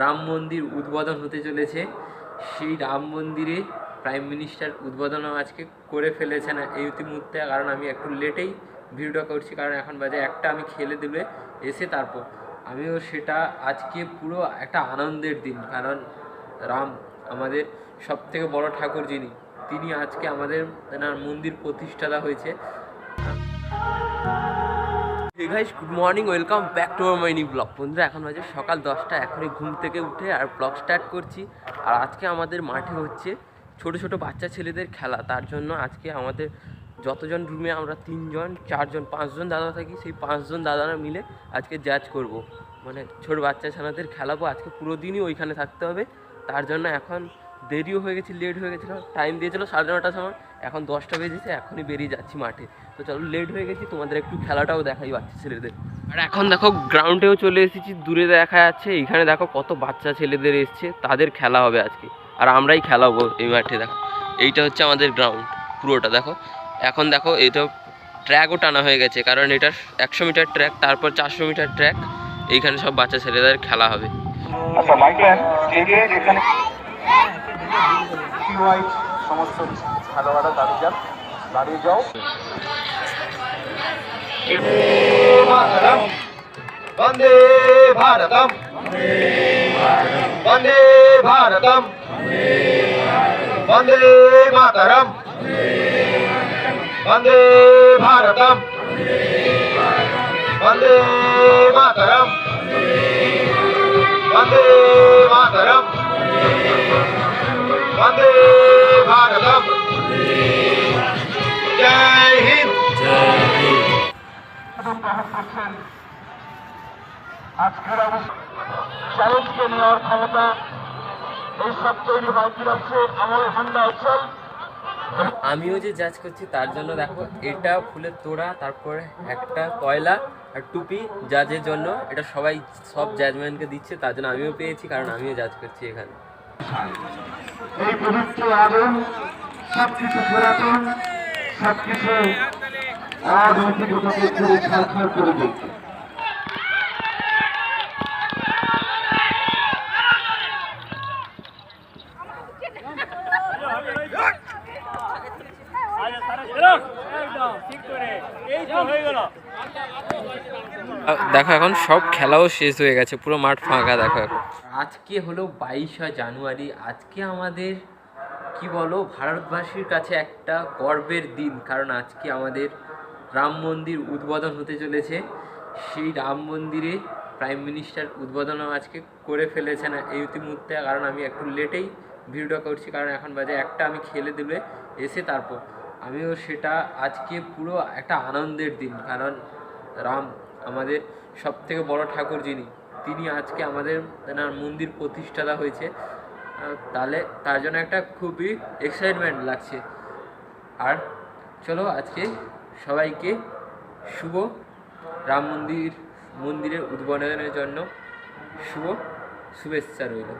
রাম মন্দির উদ্বোধন হতে চলেছে। সেই রাম মন্দিরে প্রাইম মিনিস্টার উদ্বোধনও আজকে করে ফেলেছেন এই মুহূর্তে, কারণ আমি একটু লেটেই ভিডিওটা করছি, কারণ এখন বাজে একটা, আমি খেলে দেবে, এসে তারপর। আমিও সেটা আজকে পুরো একটা আনন্দের দিন, কারণ রাম আমাদের সব থেকে বড় ঠাকুর যিনি, তিনি আজকে আমাদের মন্দির প্রতিষ্ঠাতা হয়েছে। Guys good morning welcome back to my new blog বন্ধুরা, এখন বাজে সকাল দশটা, এখনই ঘুম থেকে উঠে আর ব্লগ স্টার্ট করছি। আর আজকে আমাদের মাঠে হচ্ছে ছোট ছোট বাচ্চা ছেলেদের খেলা। তার জন্য আজকে আমাদের যতজন রুমে আমরা তিনজন, চারজন, পাঁচজন দাদা থাকি, সেই পাঁচজন দাদারা মিলে আজকে জাজ করব। মানে ছোট বাচ্চা ছানাদের খেলাবো। আজকে পুরো দিনই ওইখানে থাকতে হবে। তার জন্য এখন দেরিও হয়ে গেছে লেট হয়ে গেছিল। টাইম দিয়েছিল সাড়ে নটার সময়। এখন দশটা বেজেছে, এখনই বেরিয়ে যাচ্ছি মাঠে। তো চলো লেট হয়ে গেছি, তোমাদের একটু খেলাটাও দেখাই বাচ্চা ছেলেদের। আর এখন দেখো গ্রাউন্ডেও চলে এসেছি, দূরে দেখা যাচ্ছে। এইখানে দেখো কত বাচ্চা ছেলেদের এসছে, তাদের খেলা হবে আজকে। আর আমরাই খেলাবো এই মাঠে, দেখো। এইটা হচ্ছে আমাদের গ্রাউন্ড পুরোটা, দেখো। এখন দেখো এটা ট্র্যাকও টানা হয়ে গেছে, কারণ এটা একশো মিটার ট্র্যাক, তারপর চারশো মিটার ট্র্যাক, এইখানে সব বাচ্চা ছেলেদের খেলা হবে। আচ্ছা ওয়াই সমস্ত সাদা বাদা দাঁড়িয়ে যান দাঁড়িয়ে যাও। বন্দে ভারতম। বন্দে ভারতম। বন্দে মাতরম। বন্দে ভারতম। বন্দে মাতরম। বন্দে মাতরম। वंदे भारतम जय हिंद আজকের চ্যালেঞ্জকে নেওয়ার ক্ষমতা এই সব তৈরি হয় কি হচ্ছে আমার হান্ডা অঞ্চল আমিও যে জাজ করছি তার জন্য দেখো এটা ফুলের তোড়া তারপরে একটা কয়লা আর টুপি জাজের জন্য এটা সবাই সব জাজম্যানকে দিচ্ছে তার জন্য আমিও পেয়েছি কারণ আমিও জাজ করছি এখানে এই পবিত্র আগুন সবকিছু পুরাতন সবকিছু অনৈতিকতাকে পুরো ছাড়খাড় করে দিচ্ছে আহ, দেখো এখন সব খেলাও শেষ হয়ে গেছে, পুরো মাঠ ফাঁকা, দেখো এখন। আজকে হলো বাইশে জানুয়ারি, আজকে আমাদের, কি বলো, ভারতবাসীর কাছে একটা গর্বের দিন, কারণ আজকে আমাদের রাম মন্দির উদ্বোধন হতে চলেছে। সেই রাম মন্দিরে প্রাইম মিনিস্টার উদ্বোধনও আজকে করে ফেলেছেন এই মুহূর্তে কারণ আমি একটু লেটেই ভিডিওটা করছি, কারণ এখন বাজে একটা, আমি খেলে দেবে, এসে তারপর। আমিও সেটা আজকে পুরো একটা আনন্দের দিন, কারণ রাম আমাদের সব থেকে বড়ো ঠাকুর যিনি, তিনি আজকে আমাদের মন্দির প্রতিষ্ঠাতা হয়েছে। তাহলে তার জন্য একটা খুবই এক্সাইটমেন্ট লাগছে। আর চলো আজকে সবাইকে শুভ রাম মন্দির, মন্দিরের উদ্বোধনের জন্য শুভ শুভেচ্ছা রইল।